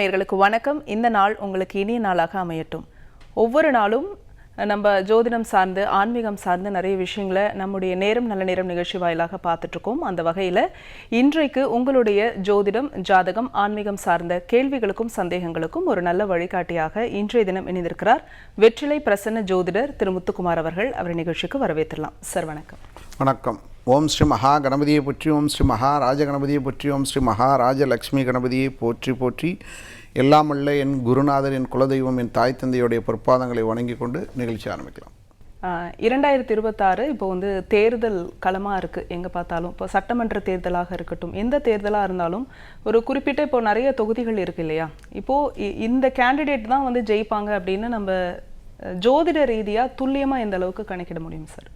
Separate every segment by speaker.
Speaker 1: நேர்களுக்கு வணக்கம். இந்த நாள் உங்களுக்கு இனிய நாளாக அமையட்டும். ஒவ்வொரு நாளும் நம்ம ஜோதிடம் சார்ந்து ஆன்மீகம் சார்ந்து நிறைய விஷயங்களை நம்முடைய நேரம் நல்ல நேரம் நிகழ்ச்சி வாயிலாக பார்த்துட்ருக்கோம். அந்த வகையில் இன்றைக்கு உங்களுடைய ஜோதிடம் ஜாதகம் ஆன்மீகம் சார்ந்த கேள்விகளுக்கும் சந்தேகங்களுக்கும் ஒரு நல்ல வழிகாட்டியாக இன்றைய தினம் இணைந்திருக்கிறார் வெற்றிலை பிரசன்ன ஜோதிடர் திரு முத்துக்குமார் அவர்கள். அவரை நிகழ்ச்சிக்கு வரவேற்றலாம். சார் வணக்கம்.
Speaker 2: வணக்கம். ஓம் ஸ்ரீ மகா கணபதியை போற்றி ஓம் ஸ்ரீ மகாராஜ கணபதியை போற்றி ஓம் ஸ்ரீ மகா ராஜலக்ஷ்மி கணபதியை போற்றி போற்றி. எல்லாமல்ல என் குருநாதர் என் குலதெய்வம் என் தாய் தந்தையுடைய பொற்பாதங்களை வணங்கி கொண்டு நிகழ்ச்சி ஆரம்பிக்கலாம்.
Speaker 1: இரண்டாயிரத்தி இருபத்தாறு இப்போ வந்து தேர்தல் களமாக இருக்குது எங்கே பார்த்தாலும். இப்போ சட்டமன்ற தேர்தலாக இருக்கட்டும் எந்த தேர்தலாக இருந்தாலும் ஒரு குறிப்பிட்ட இப்போ நிறைய தொகுதிகள் இருக்கு இல்லையா? இப்போது இந்த கேண்டிடேட் தான் வந்து ஜெயிப்பாங்க அப்படின்னு நம்ம ஜோதிட ரீதியாக துல்லியமாக எந்த அளவுக்கு கணக்கிட முடியும் சார்?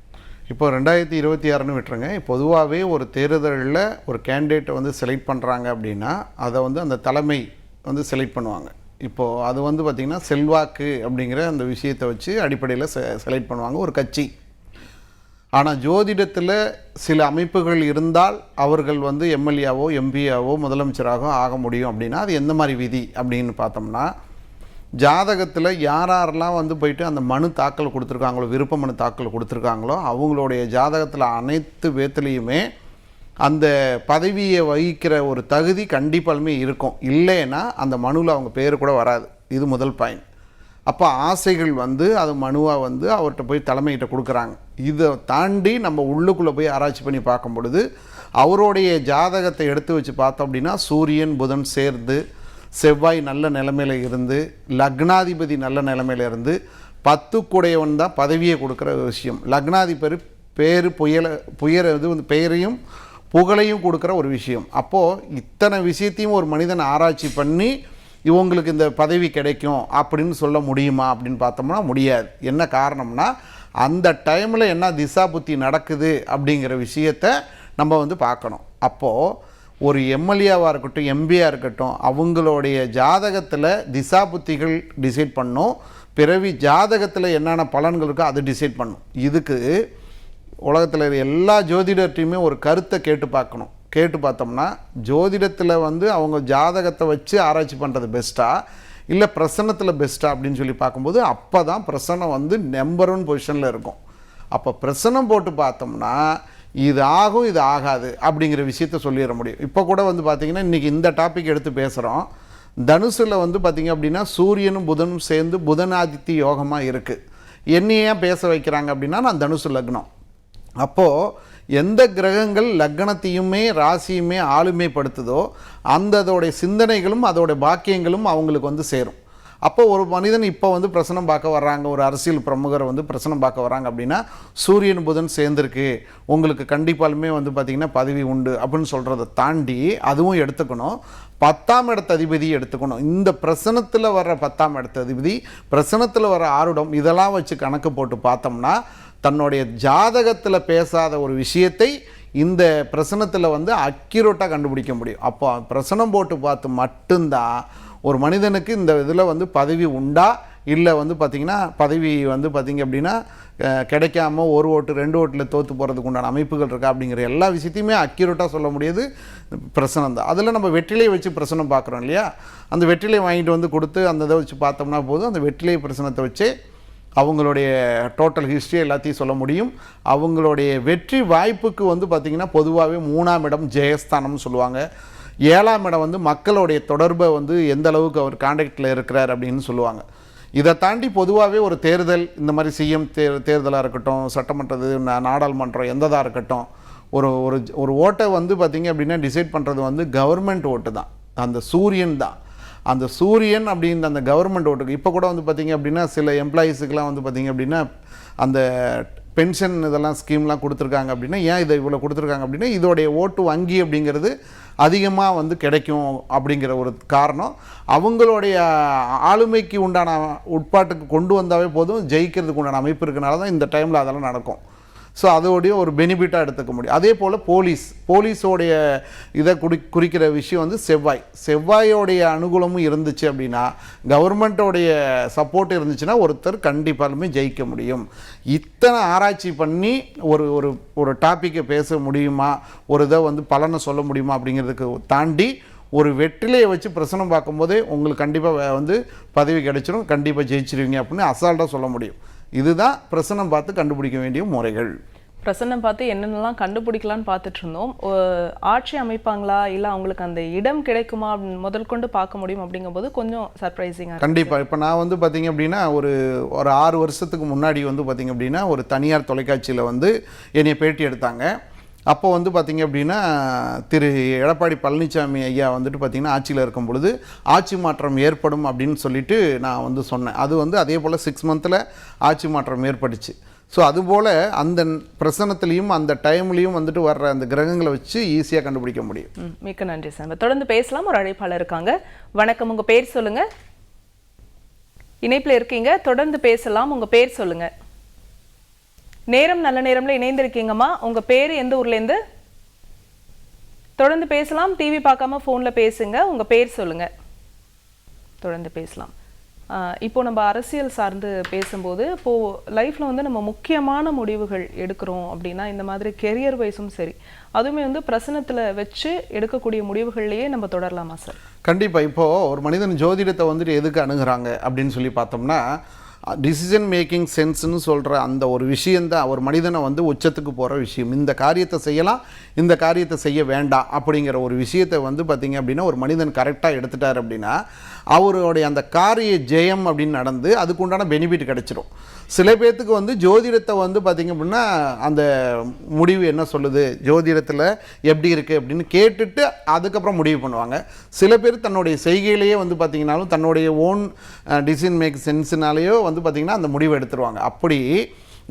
Speaker 2: இப்போ ரெண்டாயிரத்தி இருபத்தி ஆறுன்னு விட்டுருங்க. பொதுவாகவே ஒரு தேர்தலில் ஒரு கேண்டிடேட்டை வந்து செலக்ட் பண்ணுறாங்க அப்படின்னா அதை வந்து அந்த தலைமை வந்து செலக்ட் பண்ணுவாங்க. இப்போது அது வந்து பார்த்திங்கன்னா செல்வாக்கு அப்படிங்கிற அந்த விஷயத்தை வச்சு அடிப்படையில் செ செலக்ட் பண்ணுவாங்க ஒரு கட்சி. ஆனால் ஜோதிடத்தில் சில அமைப்புகள் இருந்தால் அவர்கள் வந்து எம்எல்ஏவோ எம்பியாவோ முதலமைச்சராகவோ ஆக முடியும் அப்படின்னா அது எந்த மாதிரி விதி அப்படின்னு பார்த்தோம்னா ஜாதகத்தில் யார் யாரெல்லாம் வந்து போயிட்டு அந்த மனு தாக்கல் கொடுத்துருக்காங்களோ விருப்ப மனு தாக்கல் கொடுத்துருக்காங்களோ அவங்களுடைய ஜாதகத்தில் அனைத்து பேத்துலேயுமே அந்த பதவியை வகிக்கிற ஒரு தகுதி கண்டிப்பாலுமே இருக்கும். இல்லைன்னா அந்த மனுவில் அவங்க பேர் கூட வராது. இது முதல் பாயிண்ட் அப்போ ஆசைகள் வந்து அது மனுவாக வந்து அவர்கிட்ட போய் தலைமையிட்ட கொடுக்குறாங்க. இதை தாண்டி நம்ம உள்ளுக்குள்ளே போய் ஆராய்ச்சி பண்ணி பார்க்கும் பொழுது அவருடைய ஜாதகத்தை எடுத்து வச்சு பார்த்தோம் அப்படின்னா சூரியன் புதன் சேர்ந்து செவ்வாய் நல்ல நிலைமையில இருந்து லக்னாதிபதி நல்ல நிலைமையில இருந்து பத்து கூடையவன் தான் பதவியை கொடுக்குற விஷயம். லக்னாதிபதி பேர் புயல புயல இது வந்து பெயரையும் புகழையும் கொடுக்குற ஒரு விஷயம். அப்போது இத்தனை விஷயத்தையும் ஒரு மனிதன் ஆராய்ச்சி பண்ணி இவங்களுக்கு இந்த பதவி கிடைக்கும் அப்படின்னு சொல்ல முடியுமா அப்படின்னு பார்த்தோம்னா முடியாது. என்ன காரணம்னா அந்த டைமில் என்ன திசா புத்தி நடக்குது அப்படிங்கிற விஷயத்த நம்ம வந்து பார்க்கணும். அப்போது ஒரு எம்எல்ஏவாக இருக்கட்டும் எம்பியாக இருக்கட்டும் அவங்களுடைய ஜாதகத்தில் திசா புத்திகள் டிசைட் பண்ணும். பிறவி ஜாதகத்தில் என்னென்ன பலன்கள் இருக்கோ அது டிசைட் பண்ணும். இதுக்கு உலகத்தில் எல்லா ஜோதிடர்ட்டையுமே ஒரு கருத்தை கேட்டு பார்க்கணும். கேட்டு பார்த்தோம்னா ஜோதிடத்தில் வந்து அவங்க ஜாதகத்தை வச்சு ஆராய்ச்சி பண்ணுறது பெஸ்ட்டாக இல்லை பிரசனத்தில் பெஸ்ட்டாக அப்படின்னு சொல்லி பார்க்கும்போது அப்போ தான் பிரசனம் வந்து நம்பர் ஒன் பொசிஷனில் இருக்கும். அப்போ பிரசனம் போட்டு பார்த்தோம்னா இது ஆகும் இது ஆகாது அப்படிங்கிற விஷயத்த சொல்லிட முடியும். இப்போ கூட வந்து பார்த்திங்கன்னா இன்றைக்கி இந்த டாபிக் எடுத்து பேசுகிறோம் தனுசில் வந்து பார்த்திங்க அப்படின்னா சூரியனும் புதனும் சேர்ந்து புதனாதித்ய யோகமாக இருக்குது என்னையே பேச வைக்கிறாங்க அப்படின்னா நான் தனுசு லக்னம். அப்போது எந்த கிரகங்கள் லக்னத்தையுமே ராசியுமே ஆளுமைப்படுத்துதோ அந்த அதோடைய சிந்தனைகளும் அதோட பாக்கியங்களும் அவங்களுக்கு வந்து சேரும். அப்போ ஒரு மனிதன் இப்போ வந்து பிரசனம் பார்க்க வர்றாங்க ஒரு அரசியல் பிரமுகரை வந்து பிரசனம் பார்க்க வர்றாங்க அப்படின்னா சூரியன் புதன் சேர்ந்துருக்கு. உங்களுக்கு கண்டிப்பாலுமே வந்து பார்த்திங்கன்னா பதவி உண்டு அப்படின்னு சொல்கிறத தாண்டி அதுவும் எடுத்துக்கணும். பத்தாம் இடத்த அதிபதி எடுத்துக்கணும். இந்த பிரசனத்தில் வர்ற பத்தாம் இடத்த அதிபதி பிரசனத்தில் வர ஆருடம் இதெல்லாம் வச்சு கணக்கு போட்டு பார்த்தோம்னா தன்னுடைய ஜாதகத்தில் பேசாத ஒரு விஷயத்தை இந்த பிரசனத்தில் வந்து அக்யூரேட்டாக கண்டுபிடிக்க முடியும். அப்போ பிரசனம் போட்டு பார்த்து மட்டும்தான் ஒரு மனிதனுக்கு இந்த இதில் வந்து பதவி உண்டா? இல்லை வந்து பார்த்திங்கன்னா பதவி வந்து பார்த்திங்க அப்படின்னா கிடைக்காம ஒரு ஓட்டு ரெண்டு ஓட்டில் தோற்று போகிறதுக்கு உண்டான அமைப்புகள் இருக்கா அப்படிங்கிற எல்லா விஷயத்தையுமே அக்யூரேட்டாக சொல்ல முடியாது. பிரசனம் தான். அதில் நம்ம வெற்றிலையை வச்சு பிரசனம் பார்க்குறோம் இல்லையா? அந்த வெற்றிலை வாங்கிட்டு வந்து கொடுத்து அந்த இதை வச்சு பார்த்தோம்னா போதும். அந்த வெற்றிலை பிரசனத்தை வச்சு அவங்களுடைய டோட்டல் ஹிஸ்ட்ரி எல்லாத்தையும் சொல்ல முடியும். அவங்களுடைய வெற்றி வாய்ப்புக்கு வந்து பார்த்திங்கன்னா பொதுவாகவே மூணாம் இடம் ஜெயஸ்தானம்னு சொல்லுவாங்க. ஏழாம் இடம் வந்து மக்களுடைய தொடர்பை வந்து எந்த அளவுக்கு அவர் காண்டாக்டில் இருக்கிறார் அப்படின்னு சொல்லுவாங்க. இதை தாண்டி பொதுவாகவே ஒரு தேர்தல் இந்த மாதிரி சிஎம் தே தேர்தலாக இருக்கட்டும் சட்டமன்றது நாடாளுமன்றம் எந்ததாக இருக்கட்டும் ஒரு ஒரு ஒரு ஓட்டை வந்து பார்த்திங்க அப்படின்னா டிசைட் பண்ணுறது வந்து கவர்மெண்ட் ஓட்டு தான். அந்த சூரியன் தான். அந்த சூரியன் அப்படின்ற அந்த கவர்மெண்ட் ஓட்டுக்கு இப்போ கூட வந்து பார்த்திங்க அப்படின்னா சில எம்ப்ளாயீஸுக்கெலாம் வந்து பார்த்திங்க அப்படின்னா அந்த பென்ஷன் இதெல்லாம் ஸ்கீம்லாம் கொடுத்துருக்காங்க அப்படின்னா ஏன் இதை இவ்வளோ கொடுத்துருக்காங்க அப்படின்னா இதோடைய ஓட்டு வங்கி அப்படிங்கிறது அதிகமாக வந்து கிடைக்கும் அப்படிங்கிற ஒரு காரணம். அவங்களுடைய ஆளுமைக்கு உண்டான உட்பாட்டுக்கு கொண்டு வந்தாவே போதும் ஜெயிக்கிறதுக்கு உண்டான அமைப்பு இருக்கனால தான் இந்த டைமில் அதெல்லாம் நடக்கும். ஸோ அதோடைய ஒரு பெனிஃபிட்டாக எடுத்துக்க முடியும். அதே போல் போலீஸ் போலீஸோடைய இதை குடி குறிக்கிற விஷயம் வந்து செவ்வாய். செவ்வாயோடைய அனுகூலமும் இருந்துச்சு அப்படின்னா கவர்மெண்ட்டோடைய சப்போர்ட் இருந்துச்சுன்னா ஒருத்தர் கண்டிப்பாலுமே ஜெயிக்க முடியும். இத்தனை ஆராய்ச்சி பண்ணி ஒரு ஒரு ஒரு டாப்பிக்கை பேச முடியுமா? ஒரு இதை வந்து பலனை சொல்ல முடியுமா? அப்படிங்கிறதுக்கு தாண்டி ஒரு வெற்றிலையை வச்சு பிரசனம் பார்க்கும்போதே உங்களுக்கு கண்டிப்பாக வந்து பதவி கிடைச்சிரும். கண்டிப்பாக ஜெயிச்சிருவீங்க அப்படின்னு அசால்ட்டாக சொல்ல முடியும். இதுதான் பிரசனம் பார்த்து கண்டுபிடிக்க வேண்டிய முறைகள்.
Speaker 1: பிரசன்னம் பார்த்து என்னென்னலாம் கண்டுபிடிக்கலாம்னு பார்த்துட்டு இருந்தோம் ஆட்சி அமைப்பாங்களா? இல்லை அவங்களுக்கு அந்த இடம் கிடைக்குமா? முதல் கொண்டு பார்க்க முடியும் அப்படிங்கும்போது கொஞ்சம் சர்ப்ரைசிங்காக
Speaker 2: கண்டிப்பாக இப்போ நான் வந்து பார்த்தீங்க அப்படின்னா ஒரு ஒரு ஆறு வருஷத்துக்கு முன்னாடி வந்து பார்த்தீங்க அப்படின்னா ஒரு தனியார் தொலைக்காட்சியில் வந்து என்னை பேட்டி எடுத்தாங்க. அப்போ வந்து பார்த்திங்க அப்படின்னா திரு எடப்பாடி பழனிசாமி ஐயா வந்துட்டு பார்த்தீங்கன்னா ஆட்சியில் இருக்கும் பொழுது ஆட்சி மாற்றம் ஏற்படும் அப்படின்னு சொல்லிட்டு நான் வந்து சொன்னேன். அது வந்து அதே போல் சிக்ஸ் மந்தில் ஆட்சி மாற்றம் ஏற்பட்டுச்சு. ஸோ அதுபோல் அந்த பிரசனத்துலேயும் அந்த டைம்லேயும் வந்துட்டு வர்ற அந்த கிரகங்களை வச்சு ஈஸியாக கண்டுபிடிக்க முடியும்.
Speaker 1: மிக்க நன்றி சார். தொடர்ந்து பேசலாம். ஒரு அழைப்பாளர் இருக்காங்க. வணக்கம். உங்கள் பேர் சொல்லுங்கள் இணைப்பில் இருக்கீங்க. தொடர்ந்து பேசலாம். உங்கள் பேர் சொல்லுங்கள் நேரம் நல்ல நேரம்ல இணைந்திருக்கீங்கம்மா. உங்க பேர் எந்த ஊர்லேருந்து தொடர்ந்து பேசலாம். டிவி பார்க்காம ஃபோனில் பேசுங்க. உங்க பேர் சொல்லுங்க. தொடர்ந்து பேசலாம். இப்போ நம்ம அரசியல் சார்ந்து பேசும்போது இப்போது லைஃப்பில் வந்து நம்ம முக்கியமான முடிவுகள் எடுக்கிறோம் அப்படின்னா இந்த மாதிரி கெரியர் வைஸும் சரி அதுவுமே வந்து பிரசனத்தில் வச்சு எடுக்கக்கூடிய முடிவுகள்லேயே நம்ம தொடரலாமா சார்
Speaker 2: கண்டிப்பாக இப்போது ஒரு மனிதன் ஜோதிடத்தை வந்துட்டு எதுக்கு அணுகிறாங்க அப்படின்னு சொல்லி பார்த்தோம்னா டிசிஷன் மேக்கிங் சென்ஸ்னு சொல்கிற அந்த ஒரு விஷயந்தான் ஒரு மனிதனை வந்து உச்சத்துக்கு போகிற விஷயம். இந்த காரியத்தை செய்யலாம் இந்த காரியத்தை செய்ய வேண்டாம் அப்படிங்கிற ஒரு விஷயத்தை வந்து பார்த்திங்க அப்படின்னா ஒரு மனிதன் கரெக்டாக எடுத்துட்டார் அப்படின்னா அவருடைய அந்த காரிய ஜெயம் அப்படின்னு நடந்து அதுக்குண்டான பெனிஃபிட் கிடச்சிரும். சில பேர்த்துக்கு வந்து ஜோதிடத்தை வந்து பார்த்திங்க அப்படின்னா அந்த முடிவு என்ன சொல்லுது? ஜோதிடத்தில் எப்படி இருக்குது அப்படின்னு கேட்டுட்டு அதுக்கப்புறம் முடிவு பண்ணுவாங்க. சில பேர் தன்னுடைய செய்கையிலேயே வந்து பார்த்திங்கனாலும் தன்னுடைய ஓன் டிசிஷன் மேக் சென்ஸுனாலேயோ வந்து பார்த்திங்கன்னா அந்த முடிவு எடுத்துருவாங்க. அப்படி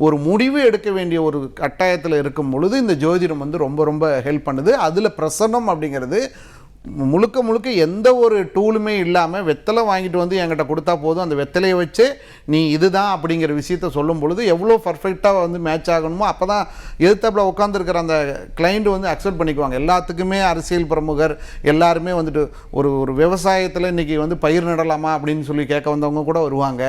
Speaker 2: ஒரு முடிவு எடுக்க வேண்டிய ஒரு கட்டாயத்தில் இருக்கும் பொழுது இந்த ஜோதிடம் வந்து ரொம்ப ரொம்ப ஹெல்ப் பண்ணுது. அதில் பிரசன்னம் அப்படிங்கிறது முழுக்க முழுக்க எந்த ஒரு டூலுமே இல்லாமல் வெத்தலை வாங்கிட்டு வந்து என்கிட்ட கொடுத்தா போதும். அந்த வெத்தலையை வச்சு நீ இதுதான் அப்படிங்கிற விஷயத்த சொல்லும் பொழுது எவ்வளோ பர்ஃபெக்டாக வந்து மேட்ச் ஆகணுமோ அப்போ தான் எதிர்த்தப்பில் உட்காந்துருக்கிற அந்த கிளைண்ட் வந்து அக்செப்ட் பண்ணிக்குவாங்க. எல்லாத்துக்குமே அரசியல் பிரமுகர் எல்லாருமே வந்துட்டு ஒரு ஒரு விவசாயத்தில் இன்றைக்கி வந்து பயிர் நடலாமா அப்படின்னு சொல்லி கேட்க வந்தவங்க கூட வருவாங்க.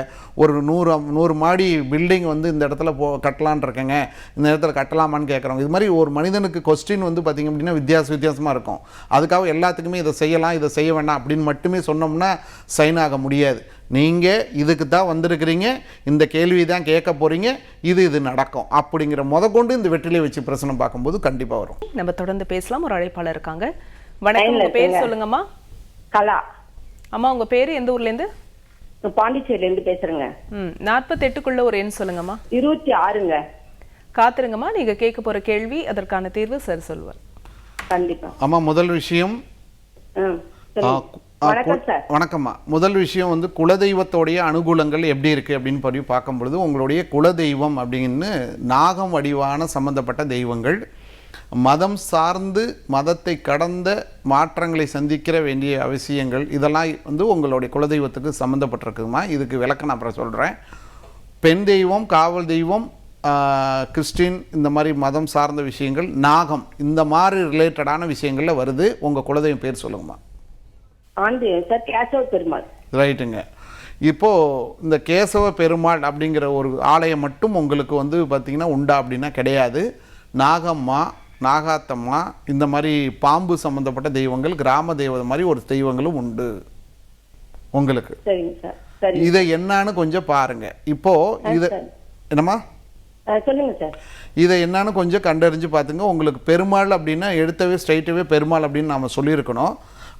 Speaker 2: ஒரு நூறு நூறு மாடி பில்டிங் வந்து இந்த இடத்துல போ கட்டலான் இருக்கேங்க. இந்த இடத்துல கட்டலாமான்னு கேட்குறவங்க. இது மாதிரி ஒரு மனிதனுக்கு கொஸ்டின் வந்து பார்த்திங்க அப்படின்னா வித்தியாச வித்தியாசமாக இருக்கும். அதுக்காக எல்லாத்துக்கும் இதை செய்யலாம் இதை செய்ய வேண்டாம் அப்படின்னு மட்டுமே சொன்னோம்னா சைன் ஆக முடியாது. நீங்கள் இதுக்கு தான் வந்திருக்கிறீங்க இந்த கேள்வி தான் கேட்க போகிறீங்க இது இது நடக்கும் அப்படிங்கிற முதற்கொண்டு இந்த வெற்றிலை வச்சு பிரச்சனை பார்க்கும்போது கண்டிப்பாக வரும்.
Speaker 1: நம்ம தொடர்ந்து பேசலாம். ஒரு அழைப்பாளர் இருக்காங்க. வணக்கம். உங்க பேர் சொல்லுங்கம்மா.
Speaker 3: கலா.
Speaker 1: அம்மா உங்க பேர் எந்த ஊர்ல இருந்து
Speaker 3: பாண்டிச்சேரியில இருந்து பேசுறேங்க.
Speaker 1: ம் நாற்பத்தெட்டுக்குள்ள ஒரு எண் சொல்லுங்கம்மா.
Speaker 3: இருபத்தி ஆறுங்க.
Speaker 1: காத்துருங்கம்மா. நீங்க கேட்க போற கேள்வி அதற்கான தீர்வு சார் சொல்லுவார்
Speaker 3: கண்டிப்பா.
Speaker 2: அம்மா முதல் விஷயம் வணக்கம்மா. முதல் விஷயம் வந்து குலதெய்வத்தோடைய அனுகூலங்கள் எப்படி இருக்குது அப்படின்னு படி பார்க்கும் பொழுது உங்களுடைய குலதெய்வம் அப்படின்னு நாகம் வடிவான சம்பந்தப்பட்ட தெய்வங்கள் மதம் சார்ந்து மதத்தை கடந்த மாற்றங்களை சந்திக்கிற வேண்டிய அவசியங்கள் இதெல்லாம் வந்து உங்களுடைய குலதெய்வத்துக்கு சம்மந்தப்பட்டிருக்குமா இதுக்கு விளக்கம் நான் அப்புறம் சொல்கிறேன் பெண் தெய்வம் காவல் தெய்வம் கிறிஸ்டின் இந்த மாதிரி மதம் சார்ந்த விஷயங்கள் நாகம் இந்த மாதிரி ரிலேட்டடான விஷயங்களில் வருது. உங்கள் குலதெய்வம் பேர் சொல்லுங்கம்மா.
Speaker 3: சார் கேசவ பெருமாள்.
Speaker 2: ரைட்டுங்க. இப்போது இந்த கேசவ பெருமாள் அப்படிங்கிற ஒரு ஆலயம் மட்டும் உங்களுக்கு வந்து பார்த்திங்கன்னா உண்டா அப்படின்னா கிடையாது. நாகம்மா நாகாத்தம்மா இந்த மாதிரி பாம்பு சம்மந்தப்பட்ட தெய்வங்கள் கிராம தெய்வம் மாதிரி ஒரு தெய்வங்களும் உண்டு. உங்களுக்கு. இதை என்னன்னு கொஞ்சம் பாருங்க. இப்போ இதை. என்னம்மா? இதை என்னன்னு கொஞ்சம் கண்டறிஞ்சு பார்த்துங்க. உங்களுக்கு பெருமாள் அப்படின்னா எடுத்தவே ஸ்ட்ரைட்டவே பெருமாள் அப்படின்னு நாம சொல்லியிருக்கணும்.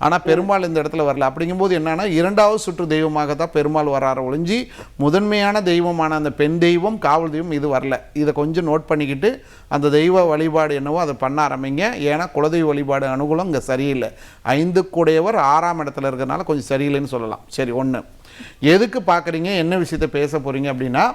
Speaker 2: ஆனால் பெருமாள் இந்த இடத்துல வரல. அப்படிங்கும்போது என்னன்னா இரண்டாவது சுற்று தெய்வமாக தான் பெருமாள் வராற ஒழிஞ்சி முதன்மையான தெய்வமான அந்த பெண் தெய்வம் காவல் தெய்வம் இது வரல. இதை கொஞ்சம் நோட் பண்ணிக்கிட்டு அந்த தெய்வ வழிபாடு என்னவோ அதை பண்ண ஆரம்பிங்க. ஏன்னா குலதெய்வ வழிபாடு அனுகூலம் இங்கே சரியில்லை. ஐந்து கூடையவர் ஆறாம் இடத்துல இருக்கிறனால கொஞ்சம் சரியில்லைன்னு சொல்லலாம். சரி ஒன்று எதுக்கு பார்க்குறீங்க? என்ன விஷயத்த பேச போகிறீங்க அப்படின்னா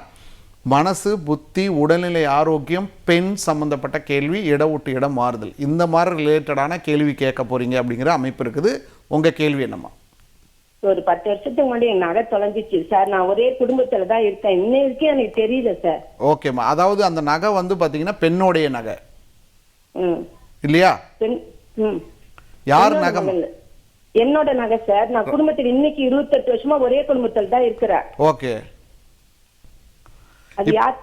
Speaker 2: மனசு புத்தி உடல்நிலை ஆரோக்கியம் பெண் சம்பந்தப்பட்ட கேள்வி இட விட்டு இடம் மாறுதல். இந்த மாதிரி ரிலேட்டடான கேள்வி கேட்க போறீங்க அப்படிங்கிற அமைப்பு இருக்குது. உங்க கேள்வி என்னம்மா?
Speaker 3: ஒரு பத்து வருஷத்துக்கு முன்னாடி என் நகை தொலைஞ்சிச்சு. சார் நான் ஒரே குடும்பத்துல தான் இருக்கேன். இன்ன வரைக்கும் எனக்கு தெரியல சார்.
Speaker 2: ஓகேம்மா. அதாவது அந்த நகை வந்து பார்த்தீங்கன்னா பெண்ணுடைய நகை.
Speaker 3: ம்.
Speaker 2: இல்லையா?
Speaker 3: பெண் ம்.
Speaker 2: யார் நகை.
Speaker 3: என்னோட நகை சார். நான் குடும்பத்தில் இன்னைக்கு இருபத்தெட்டு வருஷமா ஒரே குடும்பத்தில் தான் இருக்கிறேன்.
Speaker 2: ஓகே.
Speaker 3: அது யார்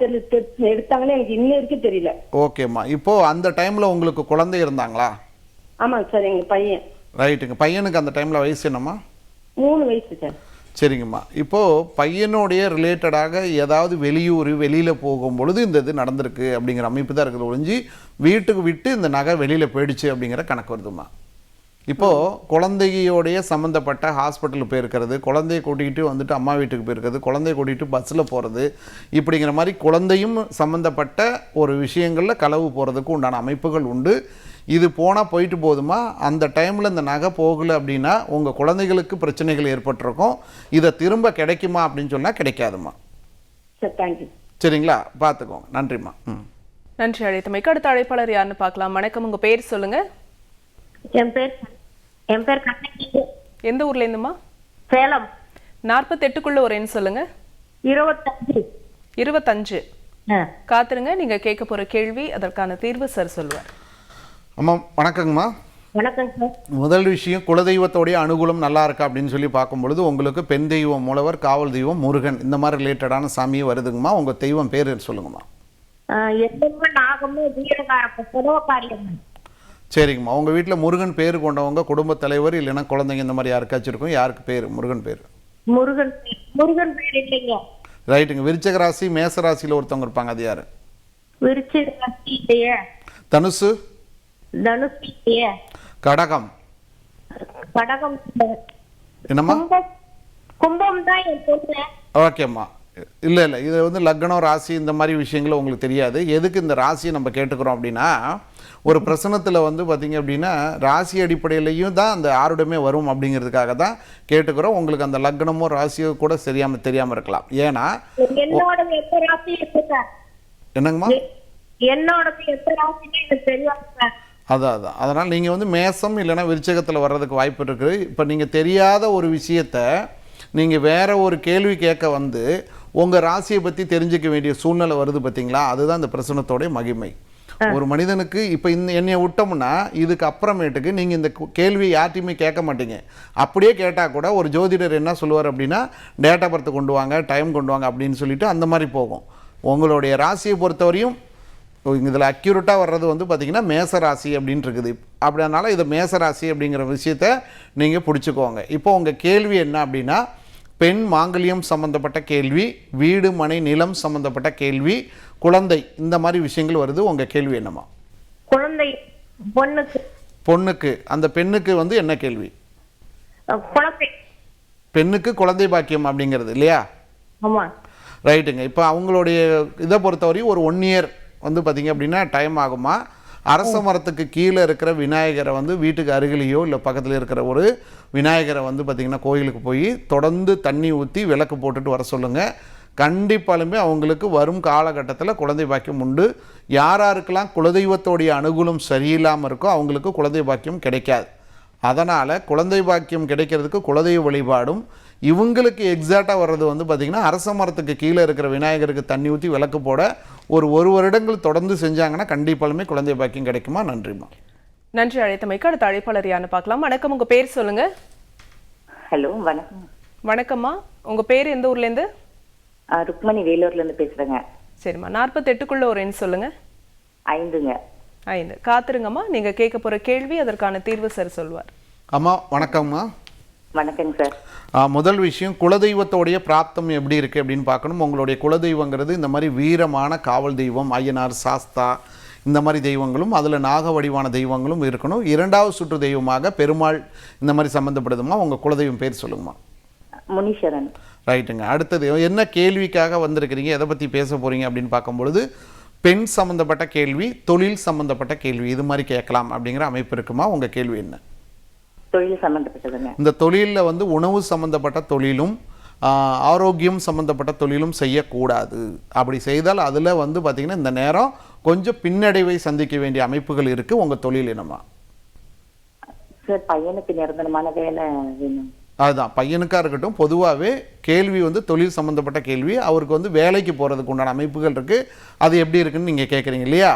Speaker 3: எடுத்தாங்கன்னு எனக்கு இன்ன வரைக்கும் தெரியல.
Speaker 2: ஓகேம்மா. இப்போ அந்த டைம்ல உங்களுக்கு குழந்தை இருந்தாங்களா?
Speaker 3: ஆமாங்க சார் எங்க பையன்.
Speaker 2: ரைட்டுங்க பையனுக்கு அந்த டைமில் வயசு என்னம்மா?
Speaker 3: மூணு வயசு சார்.
Speaker 2: சரிங்கம்மா. இப்போது பையனுடைய ரிலேட்டடாக ஏதாவது வெளியூர் வெளியில் போகும் பொழுது இந்த இது நடந்திருக்கு அப்படிங்கிற அமைப்பு தான் இருக்குது ஒழிஞ்சு வீட்டுக்கு விட்டு இந்த நகை வெளியில் போயிடுச்சு அப்படிங்கிற கணக்கு வருதுமா இப்போது குழந்தையோடைய சம்மந்தப்பட்ட ஹாஸ்பிட்டலுக்கு போயிருக்கிறது குழந்தைய கூட்டிகிட்டு வந்துட்டு அம்மா வீட்டுக்கு போயிருக்கிறது குழந்தைய கூட்டிகிட்டு பஸ்ஸில் போகிறது இப்படிங்கிற மாதிரி குழந்தையும் சம்மந்தப்பட்ட ஒரு விஷயங்களில் களவு போகிறதுக்கு உண்டான அமைப்புகள் உண்டு. இது போனால் போயிட்டு போதுமா? அந்த டைமில் இந்த நகை போகலை அப்படின்னா உங்கள் குழந்தைகளுக்கு பிரச்சனைகள் ஏற்பட்டிருக்கும். இதை திரும்ப கிடைக்குமா அப்படின்னு சொன்னால் கிடைக்காதுமா
Speaker 3: சார் தேங்க்யூ
Speaker 2: சரிங்களா? பார்த்துக்கோங்க. நன்றிம்மா. ம்.
Speaker 1: நன்றி அழைத்தமைக்கு. அடுத்த அழைப்பாளர் யாருன்னு பார்க்கலாம். வணக்கம். உங்க பேர் சொல்லுங்க.
Speaker 4: என் பேர் என் பேர் கண்ணகி.
Speaker 1: எந்த ஊர்ல இருந்துமா
Speaker 4: சேலம்.
Speaker 1: நாற்பத்தெட்டுக்குள்ள ஒரு எண் சொல்லுங்க.
Speaker 4: இருபத்தஞ்சு.
Speaker 1: இருபத்தஞ்சு. காத்துருங்க நீங்க கேட்க போற கேள்வி அதற்கான தீர்வு சார் சொல்லுவார்.
Speaker 2: அம்மா வணக்கங்கம்மா.
Speaker 4: வணக்கம் சார்.
Speaker 2: முதல் விஷயம் குலதெய்வத்தோடைய அனுகூலம் நல்லா இருக்கா அப்படின்னு சொல்லி பார்க்கும் பொழுது உங்களுக்கு பெண் தெய்வம் மூலவர் காவல் தெய்வம் முருகன் இந்த மாதிரி ரிலேட்டடான சாமியே வருதுங்கம்மா. உங்கள் தெய்வம் பேர் சொல்லுங்கம்மா.
Speaker 4: ஆ,
Speaker 2: சரிங்கம்மா. உங்கள் வீட்டில் முருகன் பேர் கொண்டவங்க குடும்பத் தலைவர் இல்லைன்னா குழந்தைங்க இந்த மாதிரி யாருக்காச்சும் இருக்கும்? யாருக்கு பேர்? முருகன் பேர்.
Speaker 4: முருகன் முருகன் பேர் இல்லைங்க.
Speaker 2: ரைட்டுங்க. விருச்சக ராசி மேச ராசியில் ஒருத்தவங்க இருப்பாங்க. அது யார்?
Speaker 4: விருச்சி ராசி இல்லையே.
Speaker 2: தனுசு?
Speaker 4: தனுஷ் இல்லையே.
Speaker 2: கடகம்.
Speaker 4: கடகம்.
Speaker 2: என்னம்மா?
Speaker 4: கும்பம் கும்பம் தான் என் பொண்ணு.
Speaker 2: ஓகேம்மா. இல்லை இல்லை. இது வந்து லக்னம் ராசி இந்த மாதிரி விஷயங்கள் உங்களுக்கு தெரியாது. எதுக்கு இந்த ராசியை நம்ம கேட்டுக்கிறோம் அப்படின்னா ஒரு பிரசனத்தில் வந்து பார்த்தீங்க அப்படின்னா ராசி அடிப்படையிலையும் தான் அந்த ஆருடமே வரும் அப்படிங்கிறதுக்காக தான் கேட்டுக்கிறோம். உங்களுக்கு அந்த லக்னமோ ராசியோ கூட சரியாமல் தெரியாமல் இருக்கலாம். ஏன்னா என்னங்கம்மா? அதான் அதான். அதனால் நீங்கள் வந்து மேசம் இல்லைன்னா விருச்சகத்தில் வர்றதுக்கு வாய்ப்பு இருக்குது. இப்போ நீங்கள் தெரியாத ஒரு விஷயத்த நீங்கள் வேற ஒரு கேள்வி கேட்க வந்து உங்கள் ராசியை பற்றி தெரிஞ்சுக்க வேண்டிய சூழ்நிலை வருது பார்த்தீங்களா அதுதான் இந்த பிரசனத்தோடைய மகிமை. ஒரு மனிதனுக்கு இப்போ இந்த என்னைய விட்டோம்னா இதுக்கு அப்புறமேட்டுக்கு நீங்கள் இந்த கு- கேள்வி யார்ட்டையுமே கேட்க மாட்டீங்க. அப்படியே கேட்டால் கூட ஒரு ஜோதிடர் என்ன சொல்லுவார் அப்படின்னா டேட்டா பர்த் கொண்டு வாங்க டைம் கொண்டு வாங்க அப்படின்னு சொல்லிட்டு அந்த மாதிரி போகும். உங்களுடைய ராசியை பொறுத்தவரையும் இதில் அக்யூரேட்டாக வர்றது வந்து பார்த்திங்கன்னா மேசராசி அப்படின்னு இருக்குது அப்படினால இது மேசராசி அப்படிங்கிற விஷயத்த நீங்கள் பிடிச்சிக்கோங்க. இப்போ உங்கள் கேள்வி என்ன அப்படின்னா பெண் மாங்கல்யம் சம்மந்தப்பட்ட கேள்வி வீடு மனை நிலம் சம்மந்தப்பட்ட கேள்வி குழந்தை இந்த மாதிரி விஷயங்கள் வருது. உங்கள் கேள்வி என்னம்மா?
Speaker 4: குழந்தை பொண்ணுக்கு.
Speaker 2: பொண்ணுக்கு. அந்த பெண்ணுக்கு வந்து என்ன கேள்வி?
Speaker 4: குழந்தை.
Speaker 2: பெண்ணுக்கு குழந்தை பாக்கியம் அப்படிங்கிறது இல்லையா?
Speaker 4: ஆமா.
Speaker 2: ரைட்டுங்க. இப்போ அவங்களுடைய இதை பொறுத்தவரையும் ஒரு ஒன் இயர் வந்து பார்த்திங்க அப்படின்னா டைம் ஆகுமா? அரச மரத்துக்கு கீழே இருக்கிற விநாயகரை வந்து வீட்டுக்கு அருகிலேயோ இல்லை பக்கத்தில் இருக்கிற ஒரு விநாயகரை வந்து பார்த்திங்கன்னா கோயிலுக்கு போய் தொடர்ந்து தண்ணி ஊற்றி விளக்கு போட்டுட்டு வர சொல்லுங்கள் கண்டிப்பாலுமே அவங்களுக்கு வரும் காலகட்டத்தில் குழந்தை பாக்கியம் உண்டு. யார் யாருக்கெல்லாம் குலதெய்வத்தோடைய அனுகூலம் சரியில்லாமல் இருக்கோ அவங்களுக்கு குழந்தை பாக்கியம் கிடைக்காது. அதனால் குழந்தை பாக்கியம் கிடைக்கிறதுக்கு குலதெய்வ வழிபாடும் இவங்களுக்கு எக்ஸாக்டாக வர்றது வந்து பார்த்திங்கன்னா அரச மரத்துக்கு கீழே இருக்கிற விநாயகருக்கு தண்ணி ஊற்றி விளக்கு போட ஒரு ஒரு வருடங்கள் தொடர்ந்து செஞ்சாங்கன்னா கண்டிப்பாலுமே குழந்தை பாக்கியம் கிடைக்குமா? நன்றிம்மா.
Speaker 1: நன்றி அழைத்தமைக்கு அடுத்த அழைப்பாளர் யாருன்னு பார்க்கலாம். வணக்கம் உங்க பேர் சொல்லுங்க.
Speaker 5: ஹலோ வணக்கம்.
Speaker 1: வணக்கம்மா. உங்க பேர் எந்த ஊர்ல இருந்து
Speaker 5: ஆ, ருக்மணி வேலூர்ல இருந்து பேசுறேங்க.
Speaker 1: சரிம்மா. நாற்பத்தெட்டுக்குள்ள ஒரு எண் சொல்லுங்க.
Speaker 5: ஐந்துங்க.
Speaker 1: ஐந்து. காத்துருங்கம்மா. நீங்க கேட்க போற கேள்வி அதற்கான தீர்வு சார் சொல்வார்.
Speaker 2: அம்மா வணக்கம்மா.
Speaker 5: வணக்கங்க சார்.
Speaker 2: முதல் விஷயம் குலதெய்வத்தோடைய பிராப்தம் எப்படி இருக்குது அப்படின்னு பார்க்கணும். உங்களுடைய குலதெய்வங்கிறது இந்த மாதிரி வீரமான காவல் தெய்வம் ஐயனார் சாஸ்தா இந்த மாதிரி தெய்வங்களும் அதில் நாக வடிவான தெய்வங்களும் இருக்கணும். இரண்டாவது சுற்று தெய்வமாக பெருமாள் இந்த மாதிரி சம்மந்தப்படுதுமா உங்கள் குலதெய்வம் பேர் சொல்லுங்கம்மா.
Speaker 5: முனீஸ்வரன்.
Speaker 2: ரைட்டுங்க. அடுத்தது என்ன கேள்விக்காக வந்திருக்கிறீங்க? எதை பற்றி பேச போகிறீங்க அப்படின்னு பார்க்கும்பொழுது பெண் சம்மந்தப்பட்ட கேள்வி தொழில் சம்மந்தப்பட்ட கேள்வி இது மாதிரி கேட்கலாம் அப்படிங்கிற அமைப்பு இருக்குமா? உங்கள் கேள்வி என்ன?
Speaker 5: தொழில் சம்பந்தப்பட்டதுங்க.
Speaker 2: இந்த தொழிலில் வந்து உணவு சம்மந்தப்பட்ட தொழிலும் ஆரோக்கியம் சம்மந்தப்பட்ட தொழிலும் செய்யக்கூடாது. அப்படி செய்தால் அதில் வந்து பார்த்திங்கன்னா இந்த நேரம் கொஞ்சம் பின்னடைவை சந்திக்க வேண்டிய அமைப்புகள் இருக்குது உங்கள் தொழில் என்னமா
Speaker 5: சார் பையனுக்கு நிரந்தரமான வேலை வேணும்.
Speaker 2: அதுதான். பையனுக்காக இருக்கட்டும் பொதுவாகவே கேள்வி வந்து தொழில் சம்மந்தப்பட்ட கேள்வி அவருக்கு வந்து வேலைக்கு போகிறதுக்கு உண்டான அமைப்புகள் இருக்குது அது எப்படி இருக்குன்னு நீங்கள் கேட்குறீங்க இல்லையா?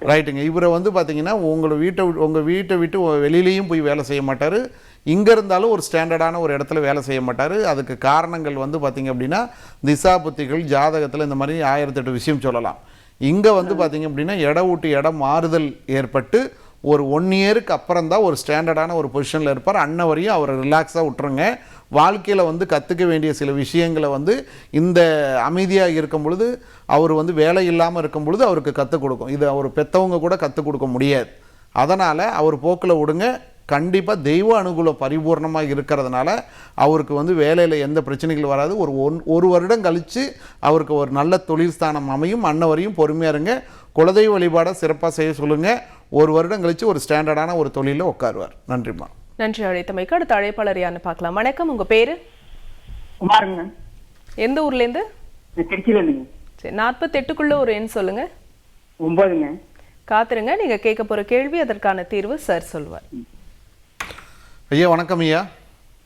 Speaker 2: ரைட்டுங்க இவரை வந்து பார்த்தீங்கன்னா உங்களை வீட்டை விட்டு- உங்கள் வீட்டை விட்டு வெளியிலையும் போய் வேலை செய்ய மாட்டார். இங்கே இருந்தாலும் ஒரு ஸ்டாண்டர்டான ஒரு இடத்துல வேலை செய்ய மாட்டார். அதுக்கு காரணங்கள் வந்து பார்த்தீங்க அப்படின்னா திசா புத்திகள் ஜாதகத்தில் இந்த மாதிரி ஆயிரத்தெட்டு விஷயம் சொல்லலாம். இங்கே வந்து பார்த்தீங்க அப்படின்னா இட ஊட்டி இடம் மாறுதல் ஏற்பட்டு ஒரு ஒன் இயருக்கு அப்புறம் தான் ஒரு ஸ்டாண்டர்டான ஒரு பொசிஷனில் இருப்பார். அன்ன வரையும் அவரை ரிலாக்ஸாக விட்டுருங்க. வாழ்க்கையில் வந்து கற்றுக்க வேண்டிய சில விஷயங்களை வந்து இந்த அமைதியாக இருக்கும் பொழுது அவர் வந்து வேலை இல்லாமல் இருக்கும் பொழுது அவருக்கு கற்றுக் கொடுக்கும். இது அவர் பெற்றவங்க கூட கற்றுக் கொடுக்க முடியாது. அதனால் அவர் போக்கில் விடுங்க கண்டிப்பாக தெய்வ அனுகூலம் பரிபூர்ணமாக இருக்கிறதுனால அவருக்கு வந்து வேலையில் எந்த பிரச்சனைகள் வராது. ஒரு ஒன் ஒரு வருடம் கழித்து அவருக்கு ஒரு நல்ல தொழில் ஸ்தானம் அமையும். அன்னவரையும் பொறுமையாக இருங்க. குலதெய்வ வழிபாடை சிறப்பாக செய்ய சொல்லுங்கள் ஒரு வருடம் கழித்து ஒரு ஸ்டாண்டர்டான ஒரு தொழிலில் உட்காருவார். நன்றிம்மா.
Speaker 1: நன்றி அழைத்தமைக்கு அடுத்த அழைப்பாளர் யாருன்னு பார்க்கலாம். வணக்கம் உங்க பேரு?
Speaker 6: குமாருங்க
Speaker 1: எந்த ஊர்லேருந்து?
Speaker 6: நான் திருச்சியில இருந்துங்க
Speaker 1: சரி நாற்பத்தெட்டுக்குள்ள ஒரு எண் சொல்லுங்க.
Speaker 6: ஒன்பதுங்க
Speaker 1: காத்துருங்க நீங்க கேட்க போற கேள்வி அதற்கான தீர்வு சார் சொல்லுவார்
Speaker 2: ஐயா வணக்கம் ஐயா.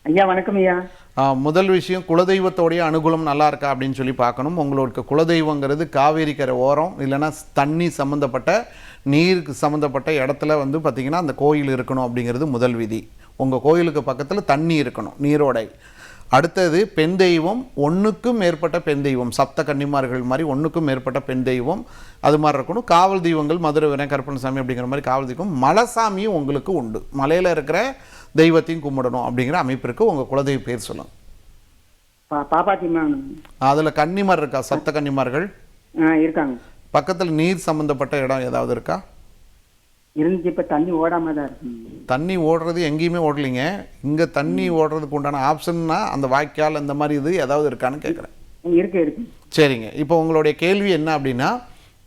Speaker 6: ஐயா வணக்கம் ஐயா.
Speaker 2: ஆ, முதல் விஷயம் குலதெய்வத்தோடைய அனுகூலம் நல்லா இருக்கா அப்படின்னு சொல்லி பார்க்கணும். உங்களுக்கு குலதெய்வங்கிறது காவேரி கரை ஓரம் இல்லைன்னா தண்ணி சம்மந்தப்பட்ட நீருக்கு சம்மந்தப்பட்ட இடத்துல வந்து பார்த்திங்கன்னா அந்த கோயில் இருக்கணும் அப்படிங்கிறது முதல் விதி. உங்கள் கோயிலுக்கு பக்கத்தில் தண்ணி இருக்கணும் நீரோடை. அடுத்தது பெண் தெய்வம் ஒன்றுக்கும் மேற்பட்ட பெண் தெய்வம். சப்த கன்னிமார்கள் மாதிரி ஒன்றுக்கும் மேற்பட்ட பெண் தெய்வம். அது மாதிரி இருக்கணும். காவல் தெய்வங்கள் மதுரை வினை கருப்பணசாமி அப்படிங்கிற மாதிரி காவல் தெய்வம். மலைசாமியும் உங்களுக்கு உண்டு. மலையில் இருக்கிற தெய்வத்தையும் கும்பிடணும் அப்படிங்கிற அமைப்பு இருக்குது உங்கள் குலதெய்வ பேர் சொல்லுங்கள்
Speaker 6: பா பாப்பாத்திமா
Speaker 2: அதில் கன்னிமார் இருக்கா? சப்த கன்னிமார்கள்?
Speaker 6: இருக்காங்க.
Speaker 2: பக்கத்தில் நீர் சம்மந்தப்பட்ட இடம் ஏதாவது இருக்கா?
Speaker 6: இருந்துச்சு இப்ப தண்ணி ஓடாம தான் இருக்குங்க
Speaker 2: தண்ணி ஓடுறது எங்கேயுமே ஓடலைங்க. இங்கே தண்ணி ஓடுறதுக்கு உண்டான ஆப்ஷன்னா அந்த வாய்க்கால் இந்த மாதிரி இது ஏதாவது இருக்கான்னு கேட்குறேன்
Speaker 6: இருக்கு இருக்கு.
Speaker 2: சரிங்க. இப்போ உங்களுடைய கேள்வி என்ன அப்படின்னா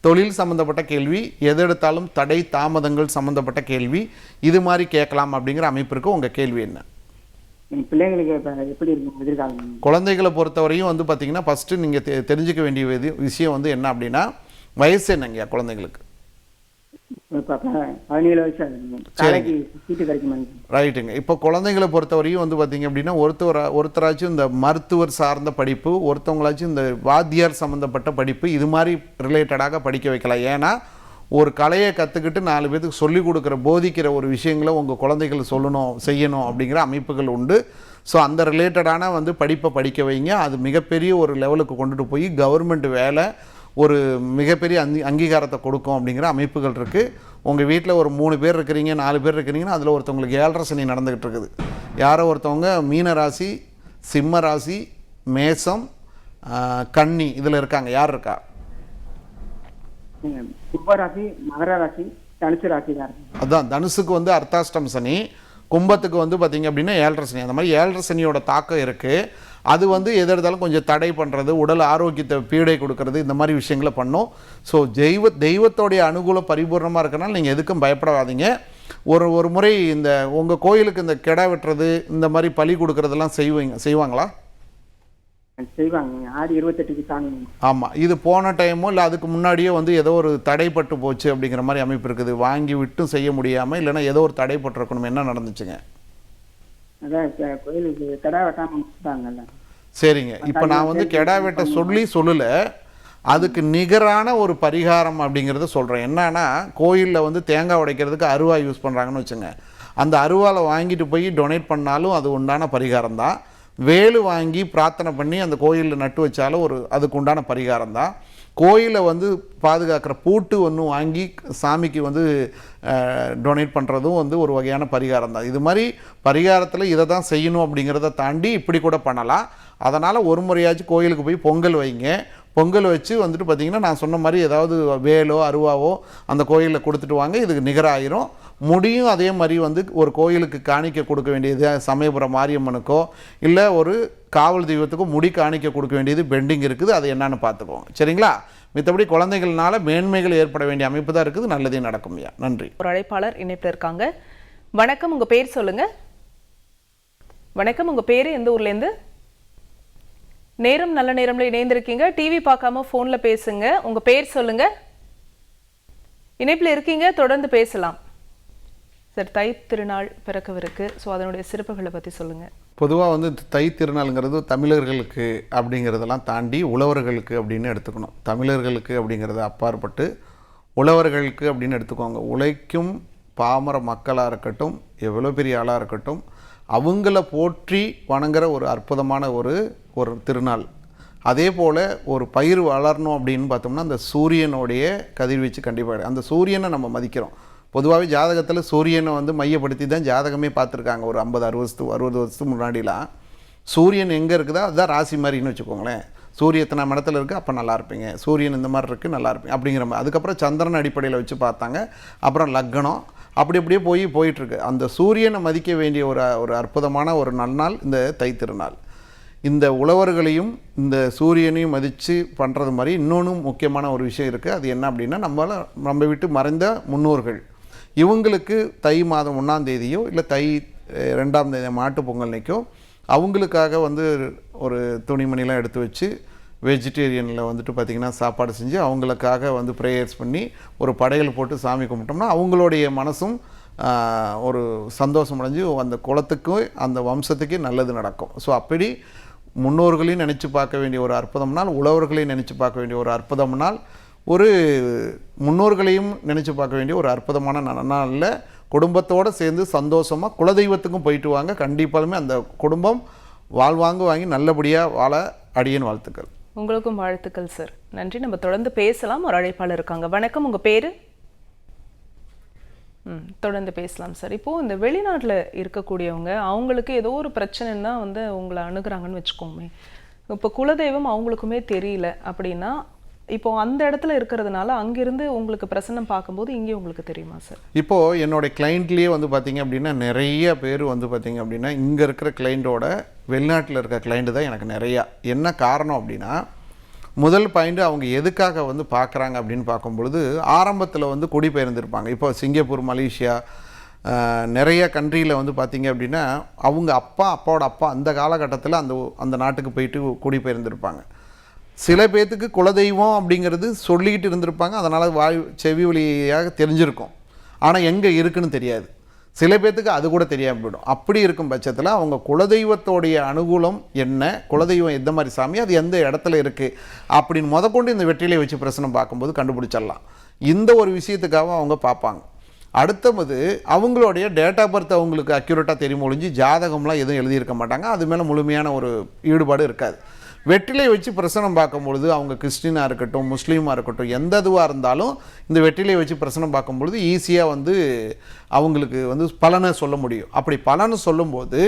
Speaker 2: தொழில் சம்மந்தப்பட்ட கேள்வி எது எடுத்தாலும் தடை தாமதங்கள் சம்மந்தப்பட்ட கேள்வி இது மாதிரி கேட்கலாம் அப்படிங்கிற அமைப்பிற்கு உங்கள் கேள்வி என்ன?
Speaker 6: என் பிள்ளைங்களுக்கு எப்படி இருக்கும் எதிர்காலம்?
Speaker 2: குழந்தைகளை பொறுத்தவரையும் வந்து பார்த்தீங்கன்னா ஃபஸ்ட்டு நீங்கள் தெ தெரிஞ்சுக்க வேண்டிய விஷயம் வந்து என்ன அப்படின்னா வயசு என்னங்கய்யா குழந்தைங்களுக்கு? ரைட்டுங்க இப்போ குழந்தைங்களை பொறுத்தவரையும் வந்து பார்த்தீங்க அப்படின்னா ஒருத்தர் ஒருத்தராச்சும் இந்த மருத்துவர் சார்ந்த படிப்பு ஒருத்தவங்களாச்சும் இந்த வாத்தியார் சம்மந்தப்பட்ட படிப்பு இது மாதிரி ரிலேட்டடாக படிக்க வைக்கலாம். ஏன்னா ஒரு கலையை கற்றுக்கிட்டு நாலு பேத்துக்கு சொல்லிக் கொடுக்குற போதிக்கிற ஒரு விஷயங்களை உங்கள் குழந்தைகள் சொல்லணும் செய்யணும் அப்படிங்கிற அமைப்புகள் உண்டு. ஸோ அந்த ரிலேட்டடான வந்து படிப்பை படிக்க வைங்க. அது மிகப்பெரிய ஒரு லெவலுக்கு கொண்டுட்டு போய் கவர்மெண்ட் வேலை ஒரு மிகப்பெரிய அங்கி அங்கீகாரத்தை கொடுக்கும் அப்படிங்கிற அமைப்புகள் இருக்குது உங்கள் வீட்டில் ஒரு மூணு பேர் இருக்கிறீங்க நாலு பேர் இருக்கிறீங்கன்னா அதில் ஒருத்தவங்களுக்கு ஏழரை சனி நடந்துக்கிட்டு இருக்குது. யாரோ ஒருத்தவங்க மீன ராசி சிம்ம ராசி மேசம் கன்னி இதில் இருக்காங்க. யார் இருக்கா?
Speaker 6: கும்பராசி மகர ராசி தனுசு ராசி தான் இருக்கு.
Speaker 2: அதான் தனுசுக்கு வந்து அர்த்தாஷ்டம் சனி கும்பத்துக்கு வந்து பார்த்தீங்க அப்படின்னா ஏழரை சனி. அந்த மாதிரி ஏழரை சனியோட தாக்கம் இருக்குது அது வந்து எது எடுத்தாலும் கொஞ்சம் தடை பண்ணுறது உடல் ஆரோக்கியத்தை பீடை கொடுக்கறது இந்த மாதிரி விஷயங்களை பண்ணும். ஸோ தெய்வ தெய்வத்தோடைய அனுகூலம் பரிபூர்ணமாக இருக்கனால நீங்கள் எதுக்கும் பயப்படாதீங்க. ஒரு ஒரு முறை இந்த உங்கள் கோயிலுக்கு இந்த கிடா வெட்டுறது இந்த மாதிரி பலி கொடுக்கறதெல்லாம் செய்வீங்க செய்வாங்களா?
Speaker 6: செய்வாங்க. ஆடி இருபத்தெட்டுக்கு
Speaker 2: ஆமாம் இது போன டைமோ இல்லை அதுக்கு முன்னாடியோ வந்து ஏதோ ஒரு தடைப்பட்டு போச்சு அப்படிங்கிற மாதிரி அமைப்பு இருக்குது. வாங்கி விட்டும் செய்ய முடியாமல் இல்லைன்னா ஏதோ ஒரு தடைப்பட்டிருக்கணும் என்ன நடந்துச்சுங்க?
Speaker 6: அதான் இப்ப கோயிலுக்கு கடை வெட்டாம விட்டாங்கல்ல
Speaker 2: சரிங்க. இப்போ நான் வந்து கெடா வெட்ட சொல்லி சொல்லலை. அதுக்கு நிகரான ஒரு பரிகாரம் அப்படிங்கிறத சொல்கிறேன் என்னன்னா கோயிலில் வந்து தேங்காய் உடைக்கிறதுக்கு அருவா யூஸ் பண்ணுறாங்கன்னு வச்சுங்க. அந்த அருவாலை வாங்கிட்டு போய் டொனேட் பண்ணாலும் அது உண்டான பரிகாரம் தான். வேலு வாங்கி பிரார்த்தனை பண்ணி அந்த கோயிலில் நட்டு வச்சாலும் ஒரு அதுக்கு உண்டான பரிகாரம் தான். கோயிலை வந்து பாதுகாக்கிற பூட்டு ஒன்று வாங்கி சாமிக்கு வந்து டொனேட் பண்ணுறதும் வந்து ஒரு வகையான பரிகாரம் தான். இது மாதிரி பரிகாரத்தில் இதை தான் செய்யணும் அப்படிங்கிறத தாண்டி இப்படி கூட பண்ணலாம். அதனால் ஒரு முறையாச்சும் கோயிலுக்கு போய் பொங்கல் வைங்க. பொங்கல் வச்சு வந்துட்டு பார்த்தீங்கன்னா நான் சொன்ன மாதிரி ஏதாவது வேலோ அருவாவோ அந்த கோயிலில் கொடுத்துட்டு வாங்க. இதுக்கு நிகராயிரும். முடியும் அதே மாதிரி வந்து ஒரு கோயிலுக்கு காணிக்க கொடுக்க வேண்டியது சமயபுரம் மாரியம்மனுக்கோ இல்லை ஒரு காவல் தெய்வத்துக்கும் முடி காணிக்க கொடுக்க வேண்டியது பெண்டிங் இருக்குது அது என்னன்னு பார்த்துக்கோங்க சரிங்களா? மித்தபடி குழந்தைகள்னால மேன்மைகள் ஏற்பட வேண்டிய அமைப்பு தான் இருக்குது நல்லதே நடக்கும் ஐயா. நன்றி.
Speaker 1: ஒரு அழைப்பாளர் இணைப்பில் இருக்காங்க. வணக்கம் உங்க பேர் சொல்லுங்க. வணக்கம் உங்க பேர் எந்த ஊர்லேருந்து நேரம் நல்ல நேரம்ல இணைந்திருக்கீங்க. டிவி பார்க்காம போன்ல பேசுங்க. உங்க பேர் சொல்லுங்க. இணைப்பில் இருக்கீங்க தொடர்ந்து பேசலாம். சார் தை திருநாள் பிறக்கவிருக்கு. ஸோ அதனுடைய சிறப்புகளை பற்றி சொல்லுங்கள்
Speaker 2: பொதுவாக வந்து தை திருநாளுங்கிறது தமிழர்களுக்கு அப்படிங்கிறதெல்லாம் தாண்டி உழவர்களுக்கு அப்படின்னு எடுத்துக்கணும். தமிழர்களுக்கு அப்படிங்கிறத அப்பாற்பட்டு உழவர்களுக்கு அப்படின்னு எடுத்துக்கோங்க. உழைக்கும் பாமர மக்களாக இருக்கட்டும் எவ்வளோ பெரிய ஆளாக இருக்கட்டும் அவங்கள போற்றி வணங்குற ஒரு அற்புதமான ஒரு ஒரு திருநாள். அதே போல் ஒரு பயிர் வளரணும் அப்படின்னு பார்த்தோம்னா அந்த சூரியனுடைய கதிர்வீச்சு கண்டிப்பாக அந்த சூரியனை நம்ம மதிக்கிறோம். பொதுவாகவே ஜாதகத்தில் சூரியனை வந்து மையப்படுத்தி தான் ஜாதகமே பார்த்துருக்காங்க. ஒரு ஐம்பது அறுபது வருஷத்துக்கு அறுபது வருஷத்துக்கு முன்னாடிலாம். சூரியன் எங்கே இருக்குதோ அதுதான் ராசி மாதிரின்னு வச்சுக்கோங்களேன். சூரிய எத்தனை மடத்தில் இருக்குது அப்போ நல்லா இருப்பீங்க. சூரியன் இந்த மாதிரி இருக்குது நல்லா இருப்பீங்க. அப்படிங்கிற மாதிரி. அதுக்கப்புறம் சந்திரன் அடிப்படையில் வச்சு பார்த்தாங்க. அப்புறம் லக்னம். அப்படி அப்படியே போய் போயிட்டுருக்கு. அந்த சூரியனை மதிக்க வேண்டிய ஒரு ஒரு அற்புதமான ஒரு நன்னாள் இந்த தைத்திருநாள் இந்த உழவர்களையும் இந்த சூரியனையும் மதித்து பண்ணுறது மாதிரி இன்னொன்று முக்கியமான ஒரு விஷயம் இருக்குது அது என்ன அப்படின்னா நம்மளால் நம்ம விட்டு மறைந்த முன்னோர்கள். இவங்களுக்கு தை மாதம் ஒன்றாம் தேதியோ இல்லை தை ரெண்டாம் தேதி மாட்டு பொங்கல்னைக்கோ அவங்களுக்காக வந்து ஒரு துணிமணிலாம் எடுத்து வச்சு வெஜிடேரியனில் வந்துட்டு பார்த்திங்கன்னா சாப்பாடு செஞ்சு அவங்களுக்காக வந்து ப்ரேயர்ஸ் பண்ணி ஒரு படையல் போட்டு சாமி கும்பிட்டோம்னா அவங்களுடைய மனசும் ஒரு சந்தோஷம் அடைஞ்சு அந்த குளத்துக்கும் அந்த வம்சத்துக்கே நல்லது நடக்கும். ஸோ அப்படி முன்னோர்களையும் நினச்சி பார்க்க வேண்டிய ஒரு அற்புதம்னால் உழவர்களையும் நினச்சி பார்க்க வேண்டிய ஒரு அற்புதம்னால் ஒரு முன்னோர்களையும் நினச்சி பார்க்க வேண்டிய ஒரு அற்புதமான நாளில் குடும்பத்தோடு சேர்ந்து சந்தோஷமாக குலதெய்வத்துக்கும் போயிட்டு வாங்க. கண்டிப்பாலுமே அந்த குடும்பம் வாழ்வாங்க வாங்கி நல்லபடியாக வாழ அடியன் வாழ்த்துக்கள்.
Speaker 1: உங்களுக்கும் வாழ்த்துக்கள் சார் நன்றி. நம்ம தொடர்ந்து பேசலாம். ஒரு அழைப்பாளர் இருக்காங்க. வணக்கம். உங்கள் பேர்? ம் தொடர்ந்து பேசலாம் சார் இப்போது இந்த வெளிநாட்டில் இருக்கக்கூடியவங்க அவங்களுக்கு ஏதோ ஒரு பிரச்சனைன்னா வந்து உங்களை அணுகிறாங்கன்னு வச்சுக்கோமே. இப்போ குலதெய்வம் அவங்களுக்குமே தெரியல அப்படின்னா இப்போ அந்த இடத்துல இருக்கிறதுனால அங்கிருந்து உங்களுக்கு பிரசன்னம் பார்க்கும்போது இங்கே உங்களுக்கு தெரியுமா சார்?
Speaker 2: இப்போது என்னுடைய கிளைண்ட்லேயே வந்து பார்த்தீங்க அப்படின்னா நிறைய பேர் வந்து பார்த்தீங்க அப்படின்னா இங்கே இருக்கிற கிளைண்டோட வெளிநாட்டில் இருக்கிற கிளைண்ட்டு தான் எனக்கு நிறையா. என்ன காரணம் அப்படின்னா முதல் பாயிண்ட் அவங்க எதுக்காக வந்து பார்க்குறாங்க அப்படின்னு பார்க்கும்பொழுது ஆரம்பத்தில் வந்து குடிபெயர்ந்திருப்பாங்க. இப்போ சிங்கப்பூர் மலேசியா நிறைய கண்ட்ரியில் வந்து பார்த்தீங்க அப்படின்னா அவங்க அப்பா அப்பாவோட அப்பா அந்த காலகட்டத்தில் அந்த அந்த நாட்டுக்கு போயிட்டு குடிபெயர்ந்திருப்பாங்க. சில பேர்த்துக்கு குலதெய்வம் அப்படிங்கிறது சொல்லிக்கிட்டு இருந்திருப்பாங்க. அதனால் வாய் செவி வழியாக தெரிஞ்சிருக்கும். ஆனால் எங்கே இருக்குன்னு தெரியாது. சில பேர்த்துக்கு அது கூட தெரியாமல் போயிடும். அப்படி இருக்கும் பட்சத்தில் அவங்க குலதெய்வத்தோடைய அனுகூலம் என்ன? குலதெய்வம் எந்த மாதிரி சாமி? அது எந்த இடத்துல இருக்குது அப்படின்னு முதற்கொண்டு இந்த வெற்றிலை வச்சு பிரச்சனை பார்க்கும்போது கண்டுபிடிச்சிடலாம். இந்த ஒரு விஷயத்துக்காக அவங்க பார்ப்பாங்க. அடுத்தது அவங்களுடைய டேட் ஆஃப் பர்த் அவங்களுக்கு அக்யூரேட்டாக தெரியும் ஒழிஞ்சு ஜாதகம்லாம் எதுவும் எழுதியிருக்க மாட்டாங்க. அது மேலே முழுமையான ஒரு ஈடுபாடு இருக்காது. வெற்றிலை வச்சு பிரசனம் பார்க்கும்பொழுது அவங்க கிறிஸ்டினாக இருக்கட்டும் முஸ்லீமாக இருக்கட்டும் எந்த இதுவாக இருந்தாலும் இந்த வெற்றிலை வச்சு பிரசனம் பார்க்கும் பொழுது ஈஸியாக வந்து அவங்களுக்கு வந்து பலனை சொல்ல முடியும். அப்படி பலனை சொல்லும்போது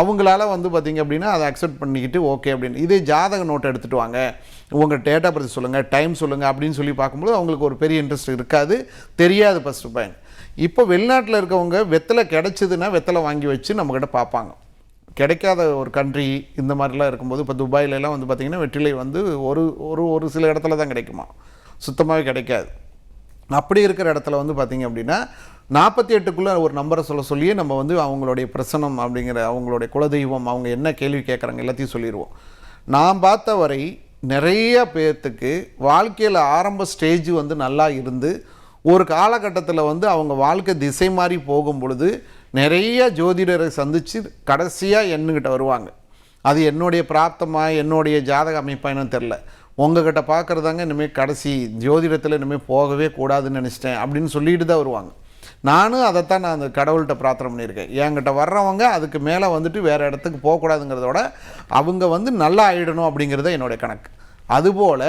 Speaker 2: அவங்களால வந்து பார்த்திங்க அப்படின்னா அதை அக்செப்ட் பண்ணிக்கிட்டு ஓகே அப்படின்னு. இதே ஜாதக நோட்டை எடுத்துகிட்டு வாங்க. உங்கள் டேட்டா பற்றி சொல்லுங்கள் டைம் சொல்லுங்கள் அப்படின்னு சொல்லி பார்க்கும்போது அவங்களுக்கு ஒரு பெரிய இன்ட்ரெஸ்ட் இருக்காது. தெரியாது ஃபஸ்ட்டு பாயிண்ட் இப்போ வெளிநாட்டில் இருக்கவங்க வெத்தலை கிடச்சிதுன்னா வெத்தலை வாங்கி வச்சு நம்மக்கிட்ட பார்ப்பாங்க. கிடைக்காத ஒரு கண்ட்ரி இந்த மாதிரிலாம் இருக்கும்போது இப்போ துபாயில வந்து பார்த்திங்கன்னா வெற்றிலை வந்து ஒரு ஒரு ஒரு சில இடத்துல தான் கிடைக்குமா? சுத்தமாகவே கிடைக்காது. அப்படி இருக்கிற இடத்துல வந்து பார்த்திங்க அப்படின்னா நாற்பத்தி எட்டுக்குள்ளே ஒரு நம்பரை சொல்ல சொல்லியே நம்ம வந்து அவங்களுடைய பிரசனம் அப்படிங்கிற அவங்களுடைய குலதெய்வம் அவங்க என்ன கேள்வி கேட்குறாங்க எல்லாத்தையும் சொல்லிடுவோம் நான் பார்த்த வரை நிறைய பேர்த்துக்கு வாழ்க்கையில் ஆரம்ப ஸ்டேஜ் வந்து நல்லா இருந்து ஒரு காலகட்டத்தில் வந்து அவங்க வாழ்க்கை திசை மாறி போகும் பொழுது நிறைய ஜோதிடரை சந்தித்து கடைசியாக என்னுக்கிட்ட வருவாங்க. அது என்னுடைய பிராப்தமாக என்னுடைய ஜாதக அமைப்பாக என்னன்னு தெரில உங்ககிட்ட பார்க்குறதாங்க இனிமேல் கடைசி ஜோதிடத்தில் இனிமேல் போகவே கூடாதுன்னு நினச்சிட்டேன் அப்படின்னு சொல்லிட்டு தான் வருவாங்க. நானும் அதைத்தான் நான் அந்த கடவுள்கிட்ட பிரார்த்தனை பண்ணியிருக்கேன். என்கிட்ட வர்றவங்க அதுக்கு மேலே வந்துட்டு வேறு இடத்துக்கு போகக்கூடாதுங்கிறதோட அவங்க வந்து நல்லா ஆயிடணும் அப்படிங்கிறது என்னுடைய கணக்கு. அதுபோல்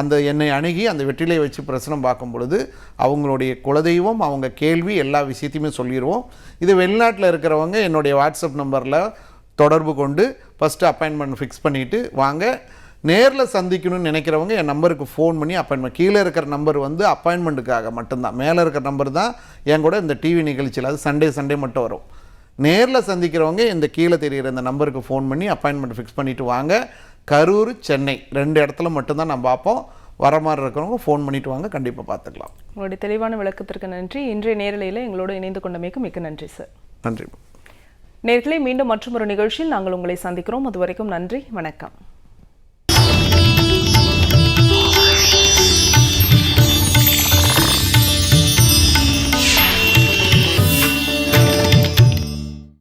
Speaker 2: அந்த என்னை அணுகி அந்த வெற்றிலை வச்சு பிரசனம் பார்க்கும் பொழுது அவங்களுடைய குலதெய்வம் அவங்க கேள்வி எல்லா விஷயத்தையுமே சொல்லிடுவோம் இது வெளிநாட்டில் இருக்கிறவங்க என்னுடைய வாட்ஸ்அப் நம்பரில் தொடர்பு கொண்டு ஃபஸ்ட்டு அப்பாயின்மெண்ட் ஃபிக்ஸ் பண்ணிவிட்டு வாங்க. நேரில் சந்திக்கணும்னு நினைக்கிறவங்க என் நம்பருக்கு ஃபோன் பண்ணி அப்பாயின்மெண்ட் கீழே இருக்கிற நம்பர் வந்து அப்பாயின்மெண்ட்டுக்காக மட்டும்தான். மேலே இருக்கிற நம்பர் தான் என் கூட இந்த டிவி நிகழ்ச்சியில் அது சண்டே சண்டே மட்டும் வரும். நேரில் சந்திக்கிறவங்க இந்த கீழே தெரிகிற இந்த நம்பருக்கு ஃபோன் பண்ணி அப்பாயின்மெண்ட் ஃபிக்ஸ் பண்ணிவிட்டு வாங்க. கரூர் சென்னை ரெண்டு இடத்துல மட்டும்தான் நான் பார்ப்போம். வர மாதிரி இருக்கிறவங்க ஃபோன் பண்ணிட்டு வாங்க கண்டிப்பாக பார்த்துக்கலாம்.
Speaker 1: உங்களுடைய தெளிவான விளக்கத்திற்கு நன்றி. இன்றைய நேரலையில் எங்களோடு இணைந்து கொண்டமைக்கு மிக்க நன்றி சார்
Speaker 2: நன்றி.
Speaker 1: நேர்களே மீண்டும் மற்றொரு நிகழ்ச்சியில் நாங்கள் உங்களை சந்திக்கிறோம். அது வரைக்கும் நன்றி வணக்கம்.